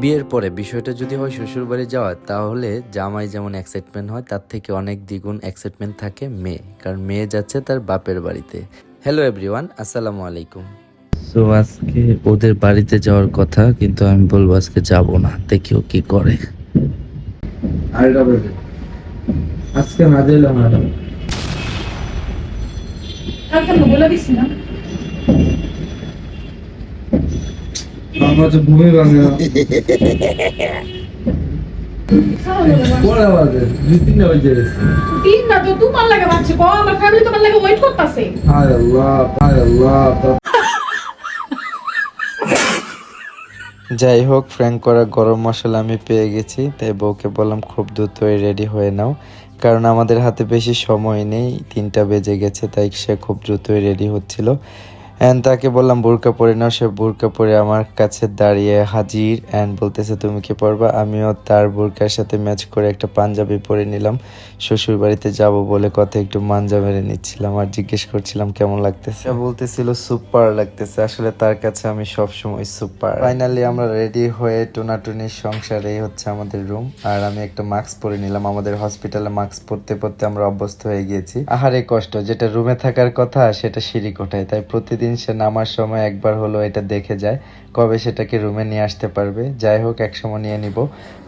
বিয়ের পরে বিষয়টা যদি হয় শ্বশুরবাড়ি যাওয়া তাহলে জামাই যেমন এক্সাইটমেন্ট হয় তার থেকে অনেক দ্বিগুণ এক্সাইটমেন্ট থাকে মেয়ে। কারণ মেয়ে যাচ্ছে তার বাপের বাড়িতে। হ্যালো এভরিওয়ান আসসালামু আলাইকুম। সো আজকে ওদের বাড়িতে যাওয়ার কথা কিন্তু আমি বলব আজকে যাব না দেখিও কি করে। আজকে না দিলাম ম্যাডাম কালকে তো বলে দিছি না আমার তো ঘুমই ভাঙে না সারা বলে বল। কটা বাজে দুই তিনটা বাজে। গেছে তিন তো তোমার লাগে বাচ্চা কো আমার ফ্যামিলি তোমার লাগে ওয়েট করতেছে। হায় আল্লাহ হায় আল্লাহ যাই হোক ফ্র্যাঙ্ক করা গরম মশলা আমি পেয়ে গেছি তাই বউকে বললাম খুব দ্রুতই রেডি হয়ে নাও। কারণ আমাদের হাতে বেশি সময় নেই তিনটা বেজে গেছে তাই সে খুব দ্রুতই রেডি হচ্ছিল। অ্যান্ড তাকে বললাম, বোরকা পরে নাও। সে বোরকা পরে আমার কাছে দাঁড়িয়ে হাজির অ্যান্ড বলতেছে, তুমি কি পরবা? আমিও তার বোরকার সাথে ম্যাচ করে একটা পাঞ্জাবি পরে নিলাম। শ্বশুর বাড়িতে যাব বলে কথা একটু মাঞ্জা মেরে নিচ্ছিলাম আর জিজ্ঞেস করছিলাম, কেমন লাগতেছে? বলতেছিল, সুপার লাগতেছে। আসলে তার কাছে আমি সব সময় সুপার। ফাইনালি আমরা রেডি হয়ে টোনাটুনির সংসারে হচ্ছে আমাদের রুম আর আমি একটা মাস্ক পরে নিলাম। আমাদের হসপিটালে মাস্ক পরতে পরতে আমরা অভ্যস্ত হয়ে গিয়েছি। আহারে কষ্ট, যেটা রুমে থাকার কথা, সেটা সিঁড়ি কোঠায়। তাই প্রতিদিন সে নামার সময় একবার হলো এটা দেখে যায়, কবে সেটাকে রুমে নিয়ে আসতে পারবে। যাই হোক একসময় নিয়ে নিব।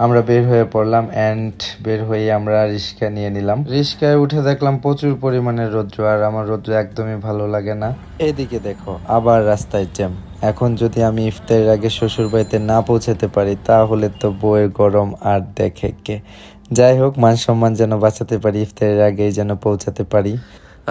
আমরা বের হয়ে পড়লাম অ্যান্ড বের হয়ে আমরা রিক্সা নিয়ে নিলাম। রিক্সায় উঠে দেখলাম প্রচুর পরিমাণে রৌদ্র, আর আমার রৌদ্র একদমই ভালো লাগে না। এদিকে দেখো, আবার রাস্তায় জ্যাম এখন যদি আমি ইফতারের আগে শ্বশুর বাড়িতে না পৌঁছাতে পারি, তাহলে তো বউয়ের গরম আর দেখে কে। যাই হোক, মান সম্মান যেন বাঁচাতে পারি, ইফতারের আগেই যেন পৌঁছাতে পারি।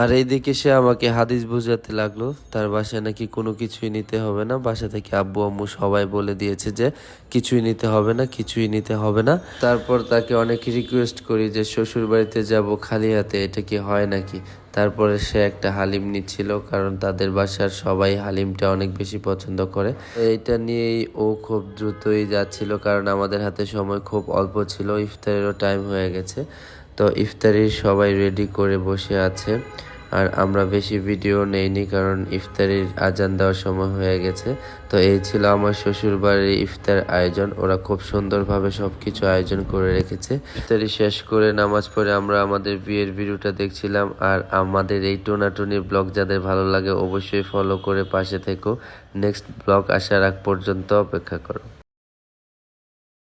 আর এইদিকে সে আমাকে হাদিস বুঝাতে লাগল। তার বাসায় নাকি কোনো কিছুই নিতে হবে না। বাসা থেকে আব্বু, আম্মু সবাই বলে দিয়েছে যে, কিছুই নিতে হবে না, কিছুই নিতে হবে না। তারপর তাকে অনেক রিকোয়েস্ট করি যে শ্বশুর বাড়িতে যাব খালি হাতে, এটা কি হয় নাকি? তারপরে সে একটা হালিম নিচ্ছিল, কারণ তাদের বাসার সবাই হালিমটা অনেক বেশি পছন্দ করে। এইটা নিয়েই ও খুব দ্রুতই যাচ্ছিল, কারণ আমাদের হাতে সময় খুব অল্প ছিল। ইফতারেরও টাইম হয়ে গেছে। তো ইফতারির সবাই রেডি করে বসে আছে। আর আমরা বেশি ভিডিও নেইনি কারণ ইফতারির আজান দেওয়ার সময় হয়ে গেছে। তো এই ছিল আমার শ্বশুর বাড়ির ইফতার আয়োজন। ওরা খুব সুন্দরভাবে সব কিছু আয়োজন করে রেখেছে। ইফতারি শেষ করে নামাজ পড়ে আমরা আমাদের বিয়ের ভিডিওটা দেখছিলাম। আর আমাদের এই টোনাটুনি ব্লগ যাদের ভালো লাগে অবশ্যই ফলো করে পাশে থেকো। নেক্সট ব্লগ আসার আগ পর্যন্ত অপেক্ষা করো।